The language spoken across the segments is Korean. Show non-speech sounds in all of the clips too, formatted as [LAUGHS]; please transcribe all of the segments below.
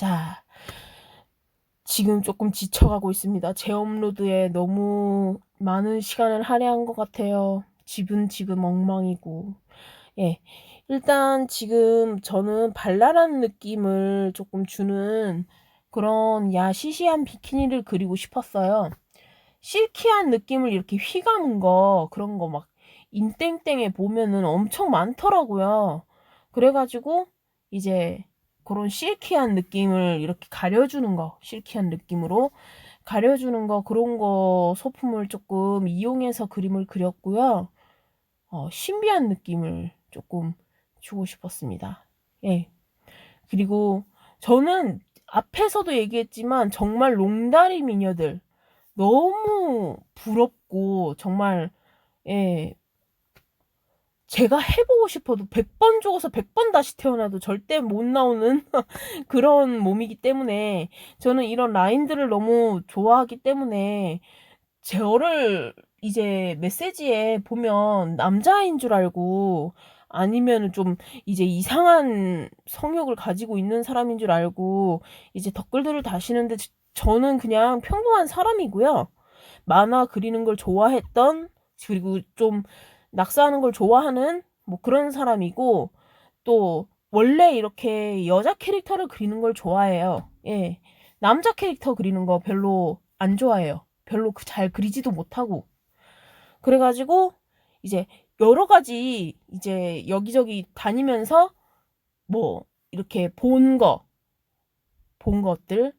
자, 지금 조금 지쳐가고 있습니다. 재업로드에 너무 많은 시간을 할애한 것 같아요. 집은 지금 엉망이고. 예. 일단 지금 저는 발랄한 느낌을 조금 주는 그런 야시시한 비키니를 그리고 싶었어요. 실키한 느낌을 이렇게 휘감은 거, 그런 거 막 인땡땡에 보면은 엄청 많더라고요. 그래가지고 이제 그런 실키한 느낌을 이렇게 가려주는 거, 실키한 느낌으로 가려주는 거, 그런 거 소품을 조금 이용해서 그림을 그렸고요. 어, 신비한 느낌을 조금 주고 싶었습니다. 예. 그리고 저는 앞에서도 얘기했지만 정말 롱다리 미녀들 너무 부럽고 정말 예. 제가 해보고 싶어도 100번 죽어서 100번 다시 태어나도 절대 못 나오는 [LAUGHS] 그런 몸이기 때문에 저는 이런 라인들을 너무 좋아하기 때문에 저를 이제 메시지에 보면 남자인 줄 알고 아니면 좀 이제 이상한 성욕을 가지고 있는 사람인 줄 알고 이제 댓글들을 다시는데 저는 그냥 평범한 사람이고요. 만화 그리는 걸 좋아했던 그리고 좀 낙서하는 걸 좋아하는 뭐 그런 사람이고 또 원래 이렇게 여자 캐릭터를 그리는 걸 좋아해요. 예. 남자 캐릭터 그리는 거 별로 안 좋아해요. 별로 그잘 그리지도 못하고. 그래가지고 이제 여러 가지 이제 여기저기 다니면서 뭐 이렇게 본 거, 본 것들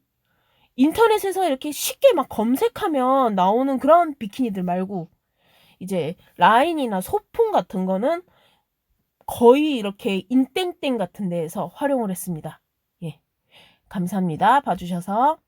인터넷에서 이렇게 쉽게 막 검색하면 나오는 그런 비키니들 말고 이제 라인이나 소품 같은 거는 거의 이렇게 인땡땡 같은 데에서 활용을 했습니다. 예. 감사합니다. 봐주셔서.